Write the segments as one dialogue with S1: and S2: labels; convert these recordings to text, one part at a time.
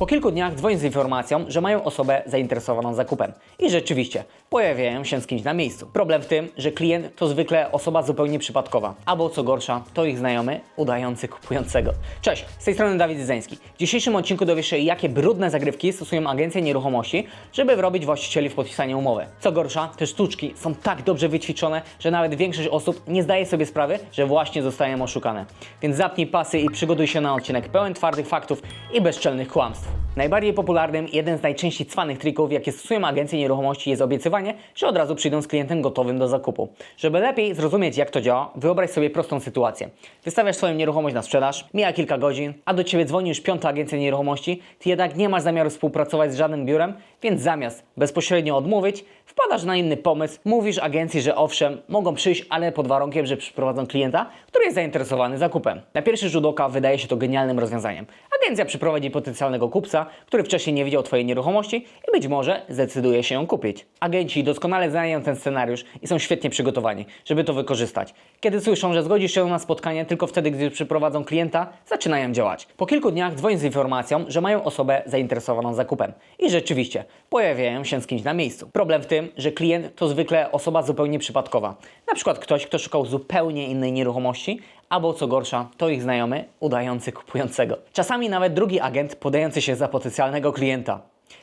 S1: Po kilku dniach dzwonię z informacją, że mają osobę zainteresowaną zakupem. I rzeczywiście, pojawiają się z kimś na miejscu. Problem w tym, że klient to zwykle osoba zupełnie przypadkowa, albo co gorsza, to ich znajomy udający kupującego. Cześć, z tej strony Dawid Zeński. W dzisiejszym odcinku dowiesz się, jakie brudne zagrywki stosują agencje nieruchomości, żeby wrobić właścicieli w podpisanie umowy. Co gorsza, te sztuczki są tak dobrze wyćwiczone, że nawet większość osób nie zdaje sobie sprawy, że właśnie zostają oszukane. Więc zapnij pasy i przygotuj się na odcinek pełen twardych faktów i bezczelnych kłamstw. Najbardziej popularnym, jeden z najczęściej cwanych trików, jakie stosują agencje nieruchomości, jest obiecywanie, że od razu przyjdą z klientem gotowym do zakupu. Żeby lepiej zrozumieć, jak to działa, wyobraź sobie prostą sytuację. Wystawiasz swoją nieruchomość na sprzedaż, mija kilka godzin, a do ciebie dzwoni już piąta agencja nieruchomości, ty jednak nie masz zamiaru współpracować z żadnym biurem, więc zamiast bezpośrednio odmówić, wpadasz na inny pomysł, mówisz agencji, że owszem, mogą przyjść, ale pod warunkiem, że przyprowadzą klienta, który jest zainteresowany zakupem. Na pierwszy rzut oka wydaje się to genialnym rozwiązaniem. Agencja przyprowadzi potencjalnego kupca, który wcześniej nie widział Twojej nieruchomości i być może zdecyduje się ją kupić. Agenci doskonale znają ten scenariusz i są świetnie przygotowani, żeby to wykorzystać. Kiedy słyszą, że zgodzisz się na spotkanie tylko wtedy, gdy przyprowadzą klienta, zaczynają działać. Po kilku dniach dzwonię z informacją, że mają osobę zainteresowaną zakupem. I rzeczywiście, pojawiają się z kimś na miejscu. Problem w tym, że klient to zwykle osoba zupełnie przypadkowa. Na przykład ktoś, kto szukał zupełnie innej nieruchomości, albo co gorsza, to ich znajomy udający kupującego. Czasami nawet drugi agent podający się za potencjalnego klienta.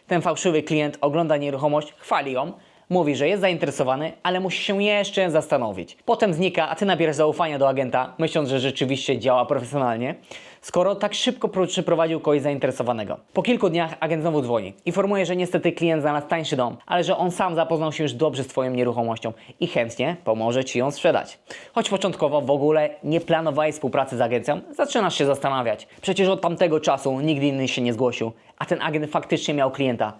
S1: Ten fałszywy klient ogląda nieruchomość, chwali ją, mówi, że jest zainteresowany, ale musi się jeszcze zastanowić. Potem znika, a ty nabierasz zaufania do agenta, myśląc, że rzeczywiście działa profesjonalnie, skoro tak szybko pro- przyprowadził kogoś zainteresowanego. Po kilku dniach agent znowu dzwoni. Informuje, że niestety klient znalazł tańszy dom, ale że on sam zapoznał się już dobrze z twoją nieruchomością i chętnie pomoże ci ją sprzedać. Choć początkowo w ogóle nie planowałeś współpracy z agencją, zaczynasz się zastanawiać. Przecież od tamtego czasu nikt inny się nie zgłosił, a ten agent faktycznie miał klienta.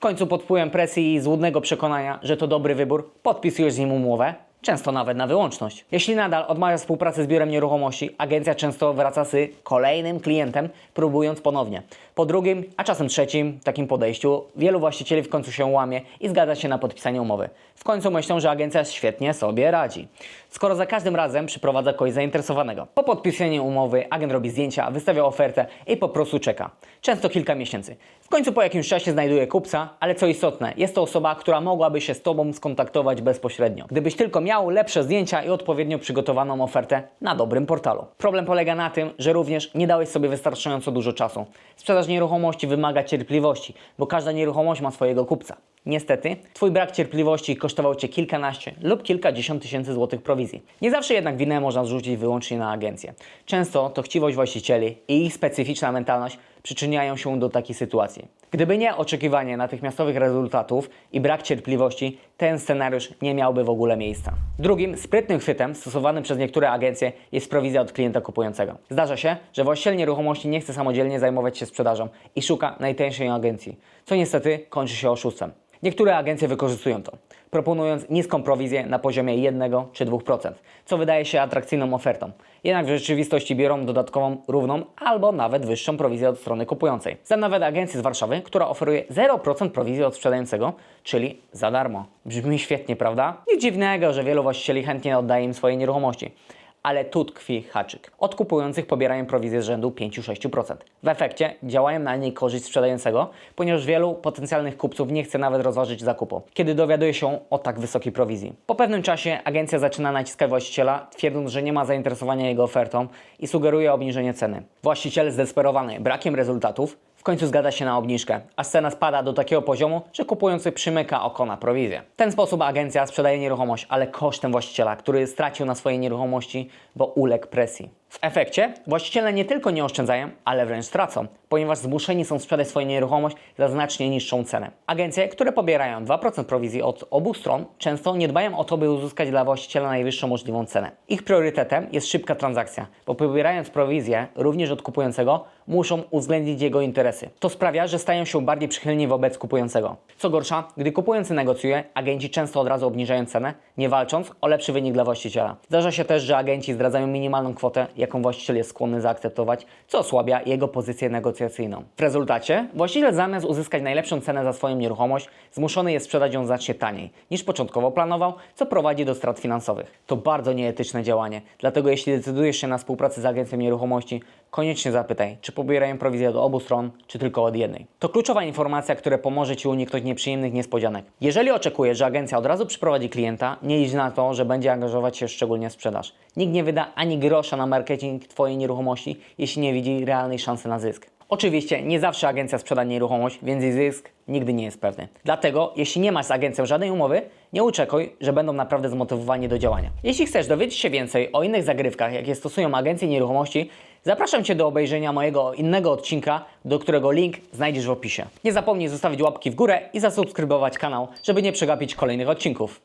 S1: W końcu pod wpływem presji i złudnego przekonania, że to dobry wybór, podpisujesz z nim umowę, często nawet na wyłączność. Jeśli nadal odmawia współpracy z biurem nieruchomości, agencja często wraca z kolejnym klientem, próbując ponownie. Po drugim, a czasem trzecim takim podejściu, wielu właścicieli w końcu się łamie i zgadza się na podpisanie umowy. W końcu myślą, że agencja świetnie sobie radzi. Skoro za każdym razem przyprowadza kogoś zainteresowanego. Po podpisaniu umowy agent robi zdjęcia, wystawia ofertę i po prostu czeka. Często kilka miesięcy. W końcu po jakimś czasie znajduje kupca, ale co istotne, jest to osoba, która mogłaby się z Tobą skontaktować bezpośrednio. Gdybyś tylko miał lepsze zdjęcia i odpowiednio przygotowaną ofertę na dobrym portalu. Problem polega na tym, że również nie dałeś sobie wystarczająco dużo czasu. Sprzedaż nieruchomości wymaga cierpliwości, bo każda nieruchomość ma swojego kupca. Niestety, Twój brak cierpliwości kosztował Cię kilkanaście lub kilkadziesiąt tysięcy złotych prowizji. Nie zawsze jednak winę można zrzucić wyłącznie na agencję. Często to chciwość właścicieli i ich specyficzna mentalność przyczyniają się do takiej sytuacji. Gdyby nie oczekiwanie natychmiastowych rezultatów i brak cierpliwości, ten scenariusz nie miałby w ogóle miejsca. Drugim sprytnym chwytem stosowanym przez niektóre agencje jest prowizja od klienta kupującego. Zdarza się, że właściciel nieruchomości nie chce samodzielnie zajmować się sprzedażą i szuka najtańszej agencji, co niestety kończy się oszustwem. Niektóre agencje wykorzystują to, proponując niską prowizję na poziomie 1 czy 2%, co wydaje się atrakcyjną ofertą. Jednak w rzeczywistości biorą dodatkową, równą albo nawet wyższą prowizję od strony kupującej. Znam nawet agencję z Warszawy, która oferuje 0% prowizji od sprzedającego, czyli za darmo. Brzmi świetnie, prawda? Nic dziwnego, że wielu właścicieli chętnie oddaje im swoje nieruchomości. Ale tu tkwi haczyk. Od kupujących pobierają prowizję z rzędu 5-6%. W efekcie działają na niej korzyść sprzedającego, ponieważ wielu potencjalnych kupców nie chce nawet rozważyć zakupu, kiedy dowiaduje się o tak wysokiej prowizji. Po pewnym czasie agencja zaczyna naciskać właściciela, twierdząc, że nie ma zainteresowania jego ofertą i sugeruje obniżenie ceny. Właściciel zdesperowany brakiem rezultatów w końcu zgadza się na obniżkę, a cena spada do takiego poziomu, że kupujący przymyka oko na prowizję. W ten sposób agencja sprzedaje nieruchomość, ale kosztem właściciela, który stracił na swojej nieruchomości, bo uległ presji. W efekcie właściciele nie tylko nie oszczędzają, ale wręcz stracą, ponieważ zmuszeni są sprzedać swoją nieruchomość za znacznie niższą cenę. Agencje, które pobierają 2% prowizji od obu stron, często nie dbają o to, by uzyskać dla właściciela najwyższą możliwą cenę. Ich priorytetem jest szybka transakcja, bo pobierając prowizję również od kupującego, muszą uwzględnić jego interesy. To sprawia, że stają się bardziej przychylni wobec kupującego. Co gorsza, gdy kupujący negocjuje, agenci często od razu obniżają cenę, nie walcząc o lepszy wynik dla właściciela. Zdarza się też, że agenci zdradzają minimalną kwotę, jaką właściciel jest skłonny zaakceptować, co osłabia jego pozycję negocjacyjną. W rezultacie właściciel zamiast uzyskać najlepszą cenę za swoją nieruchomość, zmuszony jest sprzedać ją znacznie taniej niż początkowo planował, co prowadzi do strat finansowych. To bardzo nieetyczne działanie, dlatego jeśli decydujesz się na współpracę z agencją nieruchomości, koniecznie zapytaj, czy pobierają prowizję od obu stron, czy tylko od jednej. To kluczowa informacja, która pomoże Ci uniknąć nieprzyjemnych niespodzianek. Jeżeli oczekujesz, że agencja od razu przyprowadzi klienta, nie licz na to, że będzie angażować się szczególnie w sprzedaż. Nikt nie wyda ani grosza na marketing Twojej nieruchomości, jeśli nie widzi realnej szansy na zysk. Oczywiście nie zawsze agencja sprzeda nieruchomość, więc jej zysk nigdy nie jest pewny. Dlatego, jeśli nie masz z agencją żadnej umowy, nie oczekuj, że będą naprawdę zmotywowani do działania. Jeśli chcesz dowiedzieć się więcej o innych zagrywkach, jakie stosują agencje nieruchomości, zapraszam Cię do obejrzenia mojego innego odcinka, do którego link znajdziesz w opisie. Nie zapomnij zostawić łapki w górę i zasubskrybować kanał, żeby nie przegapić kolejnych odcinków.